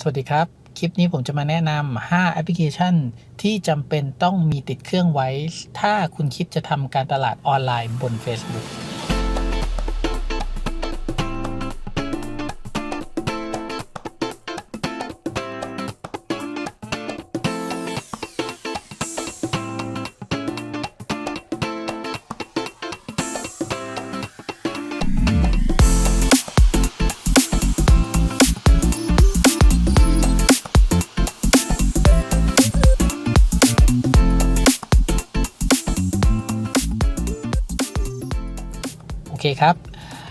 สวัสดีครับ คลิปนี้ผมจะมาแนะนำ 5 แอปพลิเคชัน ที่จำเป็นต้องมีติดเครื่องไว้ ถ้าคุณคิดจะทำการตลาดออนไลน์บน Facebook เคครับ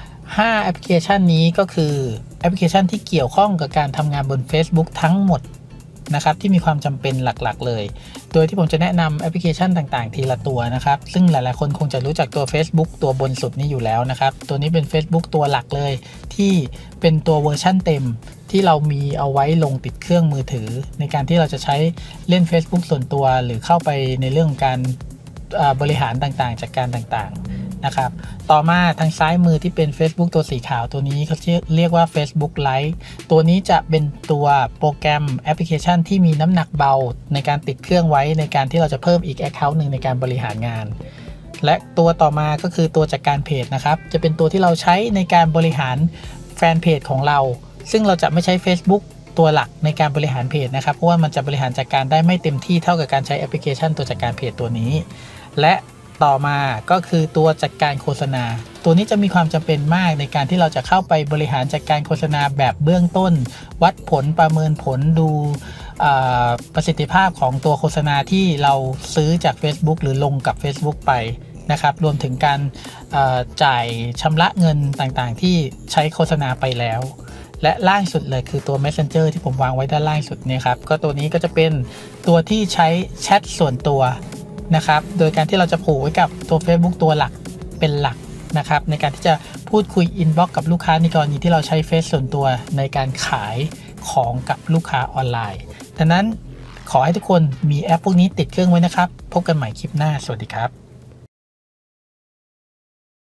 5 แอปพลิเคชันนี้ก็คือแอปพลิเคชันที่เกี่ยวข้องกับการทำงานบน Facebook ทั้งหมดนะครับที่มีความจำเป็นหลักๆ เลย โดยที่ผมจะแนะนำแอปพลิเคชันต่างๆ ทีละตัวนะครับ ซึ่งหลายๆ คนคงจะรู้จักตัว Facebook ตัวบนสุดนี้อยู่แล้วนะครับ ตัวนี้เป็น Facebook ตัวหลักเลย ที่เป็นตัวเวอร์ชั่นเต็ม ที่เรามีเอาไว้ลงติดเครื่องมือถือ ในการที่เราจะใช้เล่น Facebook ส่วนตัว หรือเข้าไปในเรื่องของการบริหารต่างๆจากการต่างๆ นะครับ ต่อมาทางซ้ายมือที่เป็น Facebook ตัวสีขาวตัวนี้เขาเรียกว่า Facebook Lite ตัวนี้จะเป็นตัวโปรแกรมแอปพลิเคชันที่มีน้ำหนักเบาในการติดเครื่องไว้ในการที่เราจะเพิ่มอีก Account หนึ่งในการบริหารงาน และตัวต่อมาก็คือตัวจัดการเพจนะครับ จะเป็นตัวที่เราใช้ในการบริหารแฟนเพจของเรา ซึ่งเราจะไม่ใช้ Facebook ตัวหลักในการบริหารเพจนะครับ เพราะว่ามันจะบริหารจัดการได้ไม่เต็มที่เท่ากับการใช้แอปพลิเคชันตัวจัดการเพจตัวนี้ และ ต่อมาก็คือตัวจัดการโฆษณา ตัวนี้จะมีความจำเป็นมากในการที่เราจะเข้าไปบริหารจัดการโฆษณาแบบเบื้องต้น วัดผลประเมินผลดูประสิทธิภาพของตัวโฆษณาที่เราซื้อจาก Facebook หรือลงกับ Facebook ไปนะครับ รวมถึงการจ่ายชำระเงินต่างๆ ที่ใช้โฆษณาไปแล้ว และล่างสุดเลยคือตัว Messenger ที่ผมวางไว้ด้านล่างสุดนี่ครับ ก็ตัวนี้ก็จะเป็นตัวที่ใช้แชทส่วนตัว นะครับ โดยการที่เราจะผูกไว้กับตัว Facebook ตัวหลักเป็นหลักนะครับ ในการที่จะพูดคุยอินบ็อกับลูกค้าในกรณีที่เราใช้เฟซส่วนตัวในการขายของกับลูกค้าออนไลน์ดังนั้นขอให้ทุกคนมีแอปพวกนี้ติดเครื่องไว้นะครับ พบกันใหม่คลิปหน้า สวัสดีครับ